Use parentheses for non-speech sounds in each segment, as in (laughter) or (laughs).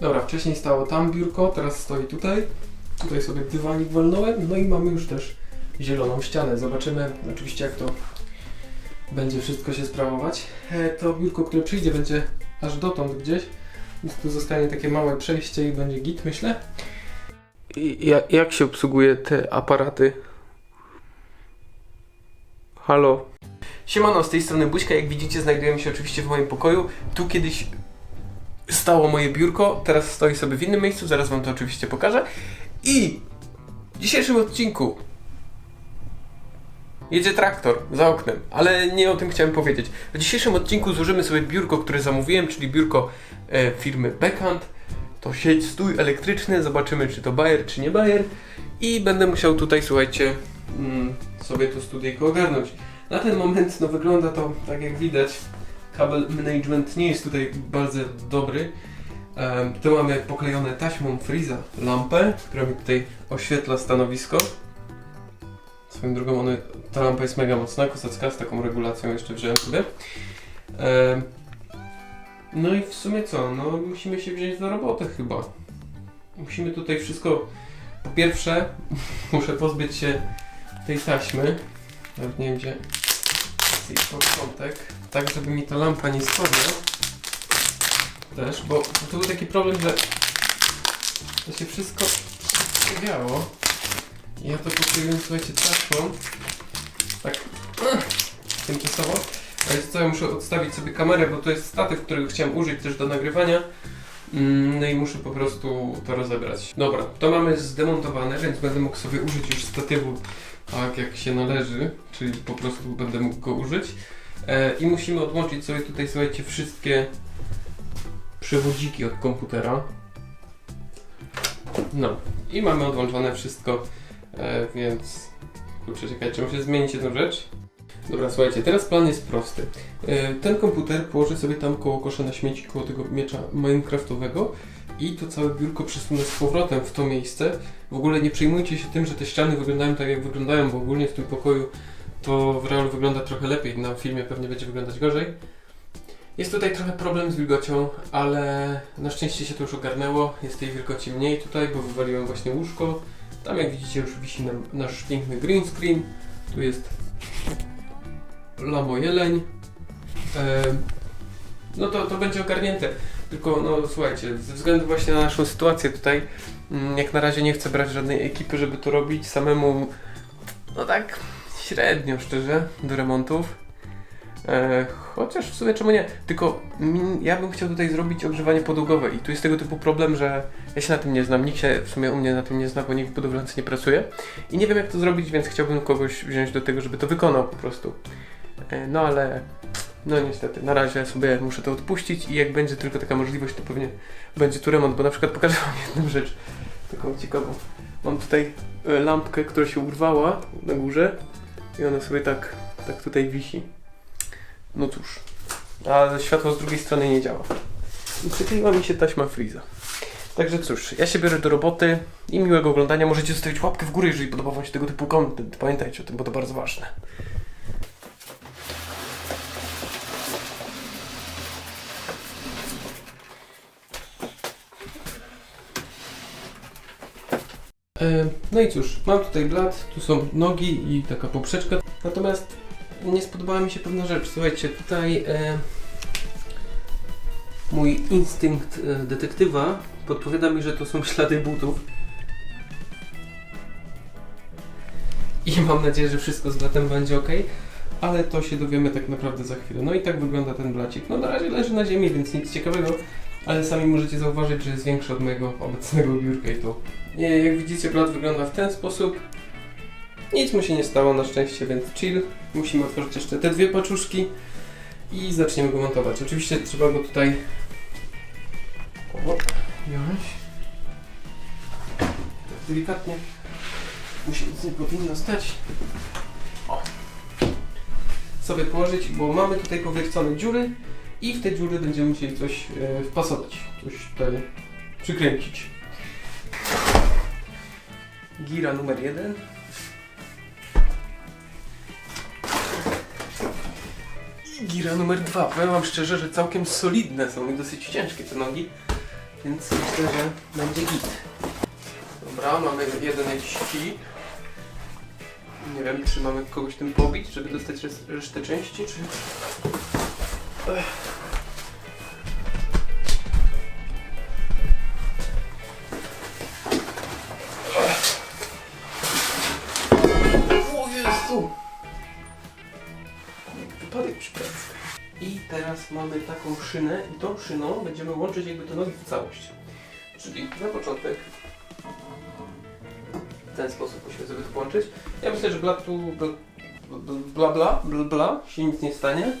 Dobra, wcześniej stało tam biurko, teraz stoi tutaj. Tutaj sobie dywanik walnąłem, no i mamy już też zieloną ścianę. Zobaczymy oczywiście jak to będzie wszystko się sprawować. E, To biurko, które przyjdzie będzie aż dotąd gdzieś, więc tu zostanie takie małe przejście i będzie git, myślę. I jak, jak się obsługuje te aparaty? Halo? Siemano, z tej strony Buźka. Jak widzicie, znajdujemy się oczywiście w moim pokoju. Tu kiedyś stało moje biurko, teraz stoi sobie w innym miejscu, zaraz wam to oczywiście pokażę. I w dzisiejszym odcinku jedzie traktor za oknem, ale nie o tym chciałem powiedzieć. W dzisiejszym odcinku złożymy sobie biurko, które zamówiłem, czyli biurko e, firmy Beckhand. To sieć stój elektryczny, zobaczymy czy to Bayer, czy nie Bayer. I będę musiał tutaj, słuchajcie, mm, sobie to studyjko ogarnąć. Na ten moment no, wygląda to tak jak widać. Kabel management nie jest tutaj bardzo dobry. Tu mamy poklejone taśmą Freeza lampę, która mi tutaj oświetla stanowisko. Swoją drogą one, ta lampa jest mega mocna, kosacka, z taką regulacją jeszcze wziąłem sobie. No i w sumie co, no musimy się wziąć do roboty chyba. Musimy tutaj wszystko, po pierwsze (laughs) muszę pozbyć się tej taśmy, nawet nie wiem gdzie jej początek, tak żeby mi ta lampa nie spadła też, bo to był taki problem, że to się wszystko przebiało. I ja to pokryłem, słuchajcie, taśmą. Tak tymczasowo. A jest co, ja muszę odstawić sobie kamerę, bo to jest statyw, którego chciałem użyć też do nagrywania. Mm, No i muszę po prostu to rozebrać. Dobra, to mamy zdemontowane, więc będę mógł sobie użyć już statywu tak jak się należy, czyli po prostu będę mógł go użyć. E, I musimy odłączyć sobie tutaj, słuchajcie, wszystkie przewodziki od komputera. No i mamy odłączone wszystko, e, więc kurczę, czekajcie, muszę zmienić jedną rzecz. Dobra, słuchajcie, teraz plan jest prosty. E, ten komputer położę sobie tam koło kosza na śmieci, koło tego miecza minecraftowego i to całe biurko przesunę z powrotem w to miejsce. W ogóle nie przejmujcie się tym, że te ściany wyglądają tak jak wyglądają, bo ogólnie w tym pokoju to w realu wygląda trochę lepiej, na filmie pewnie będzie wyglądać gorzej. Jest tutaj trochę problem z wilgocią, ale na szczęście się to już ogarnęło. Jest tej wilgoci mniej tutaj, bo wywaliłem właśnie łóżko. Tam jak widzicie już wisi nam nasz piękny green screen. Tu jest Lamo Jeleń. No to, to będzie ogarnięte. Tylko no słuchajcie, ze względu właśnie na naszą sytuację tutaj, mm, jak na razie nie chcę brać żadnej ekipy, żeby to robić samemu. No tak średnio szczerze do remontów. E, chociaż w sumie czemu nie? Tylko mm, ja bym chciał tutaj zrobić ogrzewanie podłogowe i tu jest tego typu problem, że ja się na tym nie znam, nikt się w sumie u mnie na tym nie zna, bo nikt w budowlance nie pracuje i nie wiem jak to zrobić, więc chciałbym kogoś wziąć do tego, żeby to wykonał po prostu. E, no ale no niestety, na razie sobie muszę to odpuścić i jak będzie tylko taka możliwość, to pewnie będzie tu remont, bo na przykład pokażę wam jedną rzecz, taką ciekawą. Mam tutaj e, lampkę, która się urwała na górze i ona sobie tak, tak tutaj wisi. No cóż, a światło z drugiej strony nie działa. I przykleiła mi się taśma Freeza. Także cóż, ja się biorę do roboty i miłego oglądania. Możecie zostawić łapkę w górę, jeżeli podoba Wam się tego typu content. Pamiętajcie o tym, bo to bardzo ważne. No i cóż, mam tutaj blat, tu są nogi i taka poprzeczka. Natomiast nie spodobała mi się pewna rzecz. Słuchajcie, tutaj e, mój instynkt e, detektywa podpowiada mi, że to są ślady butów. I mam nadzieję, że wszystko z blatem będzie ok, ale to się dowiemy tak naprawdę za chwilę. No i tak wygląda ten blacik. No na razie leży na ziemi, więc nic ciekawego, ale sami możecie zauważyć, że jest większy od mojego obecnego biurka i to. Jak widzicie, blat wygląda w ten sposób. Nic mu się nie stało na szczęście, więc chill. Musimy otworzyć jeszcze te dwie paczuszki i zaczniemy go montować. Oczywiście trzeba go tutaj. O. Tak delikatnie. Musi nic nie powinno stać. O. Sobie położyć, bo mamy tutaj powiercone dziury i w te dziury będziemy musieli coś e, wpasować. Coś tutaj przykręcić. Gira numer jeden. I gira numer dwa. Powiem wam szczerze, że całkiem solidne są i dosyć ciężkie te nogi. Więc myślę, że będzie git. Dobra, mamy jeden jakiś. Nie wiem, czy mamy kogoś tym pobić, żeby dostać res- resztę części, czy... Ech. Mamy taką szynę i tą szyną będziemy łączyć jakby te nogi w całość. Czyli na początek w ten sposób musimy sobie to połączyć. Ja myślę, że bla tu bla bla bla, bla, bla się nic nie stanie,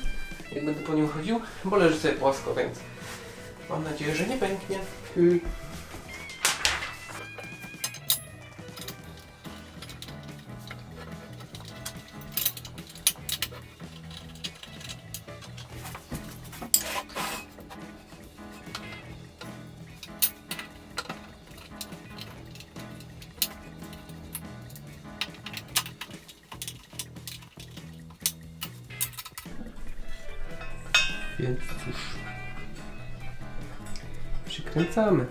jak będę po nim chodził, bo leży sobie płasko, więc mam nadzieję, że nie pęknie. Więc cóż. Przykręcamy.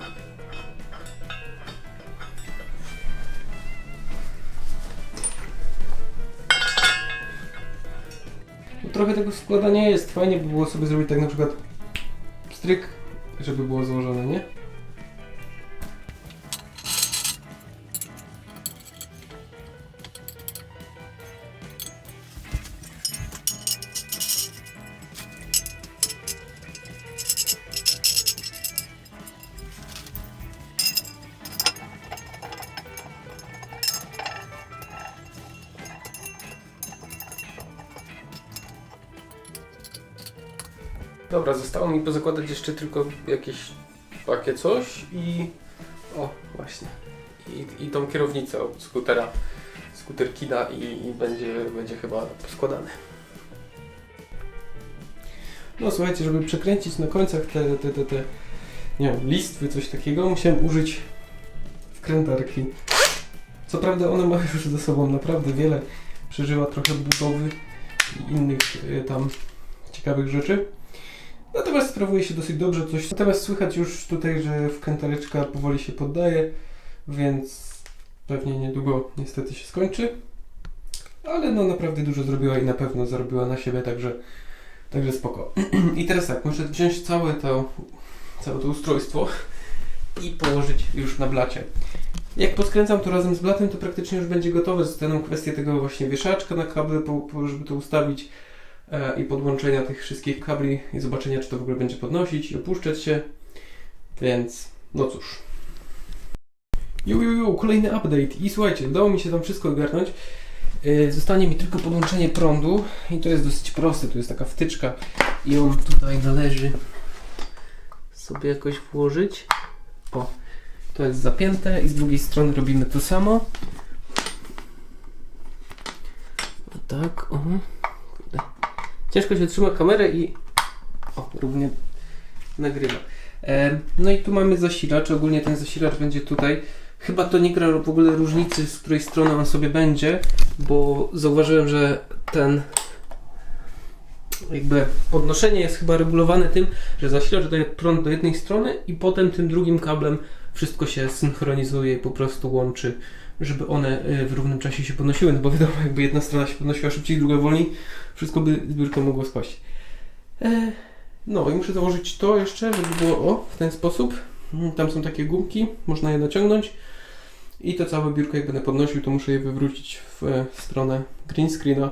No trochę tego składania jest. Fajnie by było sobie zrobić tak na przykład stryk, żeby było złożone, nie? Dobra, zostało mi pozakładać jeszcze tylko jakieś takie coś i... O, właśnie. I, i tą kierownicę od skutera, skuter Kida i, i będzie, będzie chyba składane. No słuchajcie, żeby przekręcić na końcach te, te, te, te nie wiem, listwy, coś takiego, musiałem użyć wkrętarki. Co prawda ona ma (laughs) już ze sobą naprawdę wiele, przeżyła trochę budowy i innych y, tam ciekawych rzeczy. Natomiast sprawuje się dosyć dobrze coś. Natomiast słychać już tutaj, że wkrętareczka powoli się poddaje, więc pewnie niedługo niestety się skończy. Ale no naprawdę dużo zrobiła i na pewno zarobiła na siebie, także, także spoko. (clears throat) I teraz tak, muszę wziąć całe to, całe to ustrojstwo i położyć już na blacie. Jak podkręcam to razem z blatem, to praktycznie już będzie gotowe. Zostaną kwestie tego właśnie wieszaczka na kable, żeby to ustawić i podłączenia tych wszystkich kabli i zobaczenia, czy to w ogóle będzie podnosić i opuszczać się. Więc, no cóż. Ju, ju, ju, kolejny update. I słuchajcie, udało mi się tam wszystko ogarnąć. E, Zostanie mi tylko podłączenie prądu i to jest dosyć proste. Tu jest taka wtyczka i ją tutaj należy sobie jakoś włożyć. O, to jest zapięte i z drugiej strony robimy to samo. Tak, o. Ciężko się trzyma kamerę i o, równie nagrywa. E, no i tu mamy zasilacz, ogólnie ten zasilacz będzie tutaj. Chyba to nie gra w ogóle różnicy, z której strony on sobie będzie, bo zauważyłem, że ten jakby podnoszenie jest chyba regulowane tym, że zasilacz daje prąd do jednej strony i potem tym drugim kablem wszystko się synchronizuje i po prostu łączy, żeby one y, w równym czasie się podnosiły, no bo wiadomo, jakby jedna strona się podnosiła szybciej, druga wolniej, wszystko by zbiórkę mogło spaść. E, no i muszę założyć to jeszcze, żeby było o, w ten sposób. Mm, Tam są takie gumki, można je naciągnąć i to całe biurko jak będę podnosił, to muszę je wywrócić w e, stronę green screena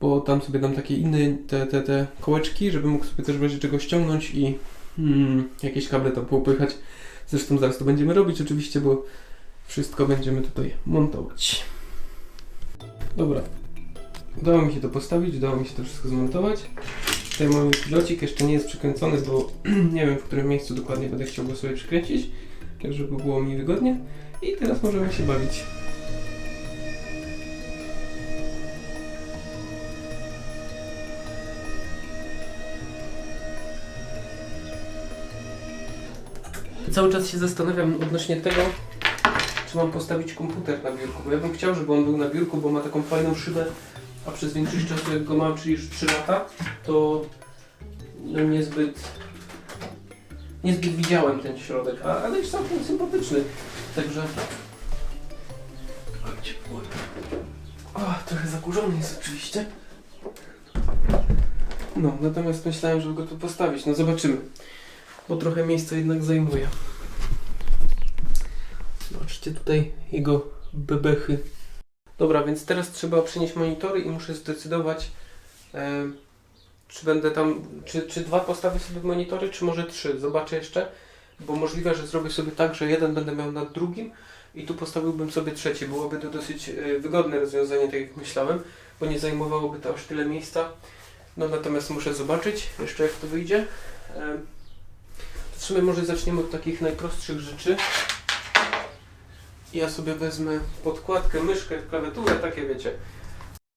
bo tam sobie dam takie inne te, te, te kołeczki, żeby mógł sobie też w razie czego ściągnąć i mm, jakieś kable tam popychać. Zresztą zaraz to będziemy robić oczywiście, bo wszystko będziemy tutaj montować. Dobra. Udało mi się to postawić, udało mi się to wszystko zmontować. Tutaj mamy pilocik, jeszcze nie jest przykręcony, bo (clears throat) nie wiem w którym miejscu dokładnie będę chciał go sobie przykręcić, tak żeby było mi wygodnie. I teraz możemy się bawić. Cały czas się zastanawiam odnośnie tego, czy mam postawić komputer na biurku, bo ja bym chciał, żeby on był na biurku, bo ma taką fajną szybę, a przez większość czasu jak go mam, czyli już 3 lata, to no niezbyt niezbyt widziałem ten środek, a, ale jest całkiem sympatyczny. Także... O, trochę zakurzony jest oczywiście. No, natomiast myślałem, żeby go tu postawić. No zobaczymy. Bo trochę miejsca jednak zajmuje. Zobaczcie tutaj jego bebechy. Dobra, więc teraz trzeba przenieść monitory i muszę zdecydować, e, czy będę tam, czy, czy dwa postawię sobie monitory, czy może trzy. Zobaczę jeszcze, bo możliwe, że zrobię sobie tak, że jeden będę miał nad drugim i tu postawiłbym sobie trzeci. Byłoby to dosyć e, wygodne rozwiązanie, tak jak myślałem, bo nie zajmowałoby to aż tyle miejsca. No natomiast muszę zobaczyć jeszcze jak to wyjdzie. E, w sumie może zaczniemy od takich najprostszych rzeczy. Ja sobie wezmę podkładkę, myszkę, klawiaturę, takie wiecie.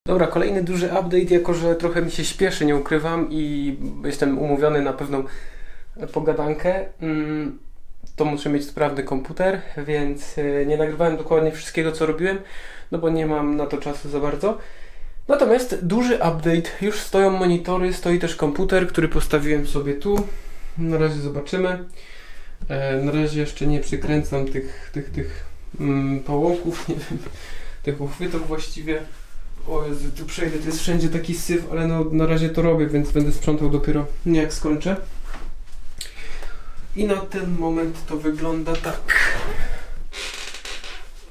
Dobra, kolejny duży update, jako że trochę mi się śpieszy, nie ukrywam i jestem umówiony na pewną pogadankę. Mm, To muszę mieć sprawny komputer, więc e, nie nagrywałem dokładnie wszystkiego, co robiłem, no bo nie mam na to czasu za bardzo. Natomiast duży update, już stoją monitory, stoi też komputer, który postawiłem sobie tu. Na razie zobaczymy. E, Na razie jeszcze nie przykręcam tych, tych, tych mm, połoków, (laughs) nie wiem, tych uchwytów właściwie. O Jezu, tu przejdę, to jest wszędzie taki syf, ale no na razie to robię, więc będę sprzątał dopiero nie jak skończę. I na ten moment to wygląda tak.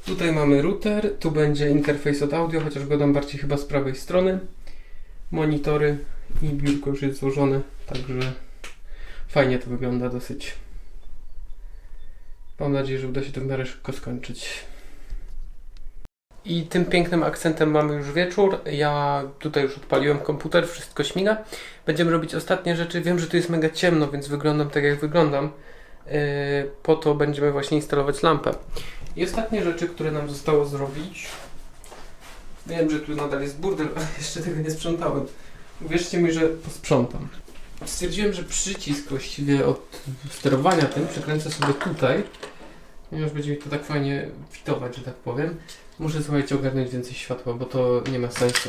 Tutaj mamy router, tu będzie interfejs od audio, chociaż go dam bardziej chyba z prawej strony. Monitory i biurko już jest złożone, także fajnie to wygląda dosyć. Mam nadzieję, że uda się to w miarę szybko skończyć. I tym pięknym akcentem mamy już wieczór. Ja tutaj już odpaliłem komputer, wszystko śmiga. Będziemy robić ostatnie rzeczy. Wiem, że tu jest mega ciemno, więc wyglądam tak jak wyglądam. Yy, po to będziemy właśnie instalować lampę. I ostatnie rzeczy, które nam zostało zrobić. Wiem, że tu nadal jest burdel, (laughs) ale jeszcze tego nie sprzątałem. Uwierzcie mi, że posprzątam. Stwierdziłem, że przycisk właściwie od sterowania tym przekręcę sobie tutaj. Ponieważ będzie mi to tak fajnie fitować, że tak powiem. Muszę słuchajcie ogarnąć więcej światła, bo to nie ma sensu.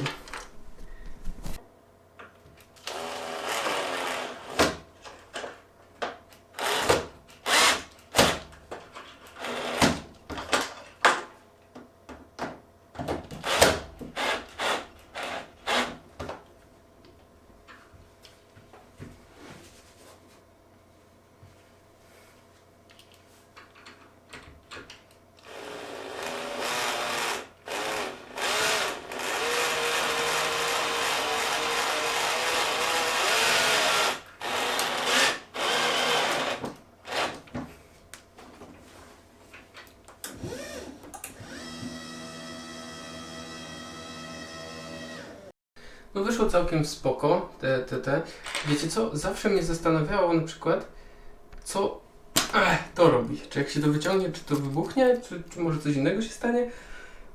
Wyszło całkiem spoko, te, te, te. Wiecie co, zawsze mnie zastanawiało na przykład, co Ech, to robi. Czy jak się to wyciągnie, czy to wybuchnie, czy, czy może coś innego się stanie.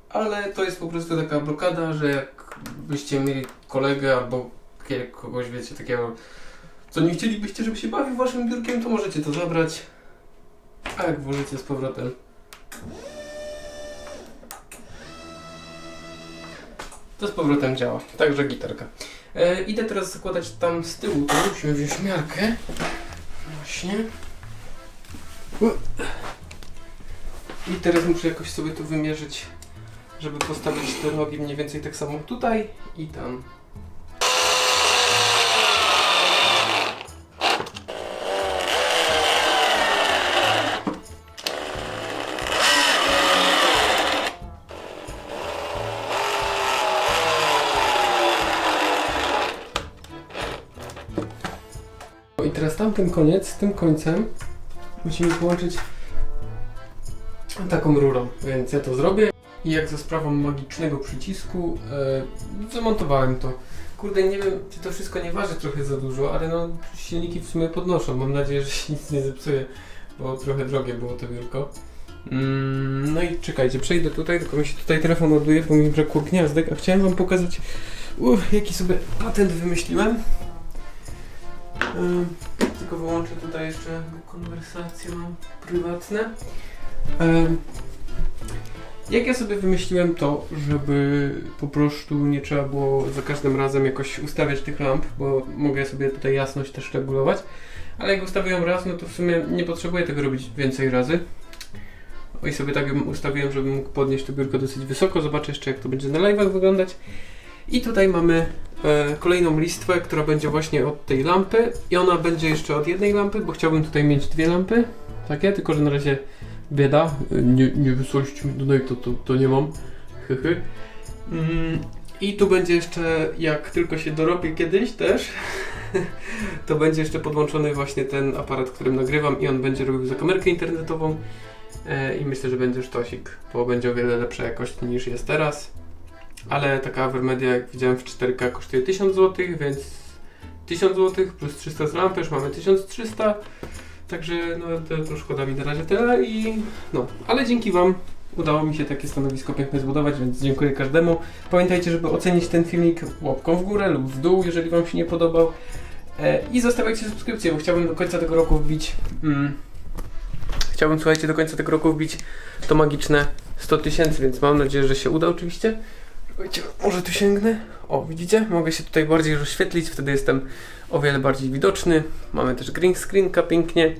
Ale to jest po prostu taka blokada, że jak byście mieli kolegę albo kogoś, wiecie, takiego, co nie chcielibyście, żeby się bawił waszym biurkiem, to możecie to zabrać. A jak włożycie z powrotem, to z powrotem działa. Także gitarka. E, idę teraz zakładać tam z tyłu, to musimy wziąć miarkę. Właśnie. I teraz muszę jakoś sobie tu wymierzyć, żeby postawić te nogi mniej więcej tak samo tutaj i tam. Tamten koniec tym końcem musimy połączyć taką rurą, więc ja to zrobię. I jak za sprawą magicznego przycisku e, zamontowałem to. Kurde, nie wiem, czy to wszystko nie waży trochę za dużo, ale no silniki w sumie podnoszą. Mam nadzieję, że się nic nie zepsuje, bo trochę drogie było to biurko. Mm, no i czekajcie, przejdę tutaj, tylko mi się tutaj telefon ładuje, bo mi brakło gniazdek, a chciałem wam pokazać, uff, jaki sobie patent wymyśliłem. Ym, tylko wyłączę tutaj jeszcze konwersacje mam prywatne. Jak ja sobie wymyśliłem to, żeby po prostu nie trzeba było za każdym razem jakoś ustawiać tych lamp, bo mogę sobie tutaj jasność też regulować, ale jak ustawiłem raz, no to w sumie nie potrzebuję tego robić więcej razy. I sobie tak ustawiłem, żebym mógł podnieść to biurko dosyć wysoko. Zobaczę jeszcze, jak to będzie na live'ach wyglądać. I tutaj mamy e, kolejną listwę, która będzie właśnie od tej lampy. I ona będzie jeszcze od jednej lampy, bo chciałbym tutaj mieć dwie lampy. Takie, tylko że na razie bieda. Nie, nie wysłaliście mi do to, to, to nie mam. Hychy. Mm, I tu będzie jeszcze, jak tylko się dorobię kiedyś też, (laughs) to będzie jeszcze podłączony właśnie ten aparat, którym nagrywam i on będzie robił za kamerkę internetową. E, I myślę, że będzie sztosik, bo będzie o wiele lepsza jakość niż jest teraz. Ale taka Avermedia, jak widziałem w 4K, kosztuje 1000 zł, więc 1000 zł plus 300 z lampy, już mamy 1300. Także no to, to szkoda mi na razie tyle i no, ale dzięki Wam udało mi się takie stanowisko piękne zbudować, więc dziękuję każdemu. Pamiętajcie, żeby ocenić ten filmik łapką w górę lub w dół, jeżeli Wam się nie podobał. E, I zostawiajcie subskrypcję, bo chciałbym do końca tego roku wbić. Mm, chciałbym, słuchajcie, do końca tego roku wbić to magiczne 100 tysięcy, więc mam nadzieję, że się uda oczywiście. Może tu sięgnę? O, widzicie? Mogę się tutaj bardziej rozświetlić, wtedy jestem o wiele bardziej widoczny. Mamy też green screenka pięknie.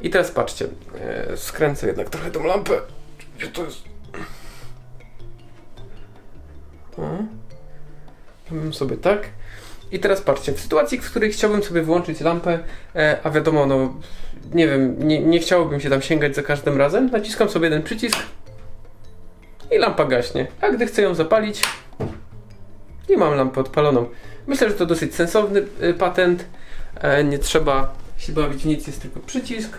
I teraz patrzcie, e, skręcę jednak trochę tą lampę. Gdzie to jest? O. Robimy sobie tak. I teraz patrzcie, w sytuacji, w której chciałbym sobie włączyć lampę, e, a wiadomo, no nie wiem, nie, nie chciałbym się tam sięgać za każdym razem, naciskam sobie jeden przycisk i lampa gaśnie. A gdy chcę ją zapalić, i mam lampę odpaloną. Myślę, że to dosyć sensowny y, patent. E, nie trzeba się bawić nic, jest tylko przycisk.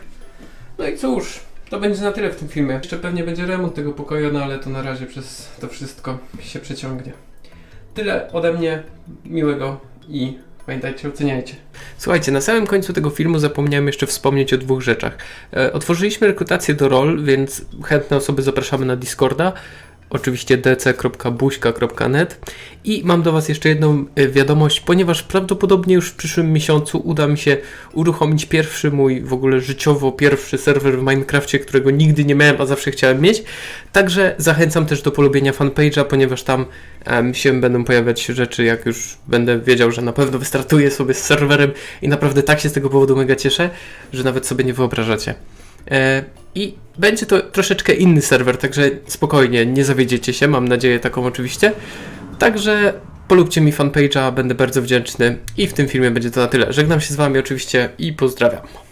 No i cóż, to będzie na tyle w tym filmie. Jeszcze pewnie będzie remont tego pokoju, no ale to na razie przez to wszystko się przeciągnie. Tyle ode mnie, miłego i pamiętajcie, oceniajcie. Słuchajcie, na samym końcu tego filmu zapomniałem jeszcze wspomnieć o dwóch rzeczach. E, otworzyliśmy rekrutację do rol, więc chętne osoby zapraszamy na Discorda. Oczywiście dc.buźka.net i mam do Was jeszcze jedną e, wiadomość, ponieważ prawdopodobnie już w przyszłym miesiącu uda mi się uruchomić pierwszy mój w ogóle życiowo pierwszy serwer w Minecrafcie, którego nigdy nie miałem, a zawsze chciałem mieć. Także zachęcam też do polubienia fanpage'a, ponieważ tam em, się będą pojawiać rzeczy, jak już będę wiedział, że na pewno wystartuję sobie z serwerem i naprawdę tak się z tego powodu mega cieszę, że nawet sobie nie wyobrażacie. E, I będzie to troszeczkę inny serwer, także spokojnie, nie zawiedziecie się, mam nadzieję taką oczywiście. Także polubcie mi fanpage'a, będę bardzo wdzięczny i w tym filmie będzie to na tyle. Żegnam się z Wami oczywiście i pozdrawiam.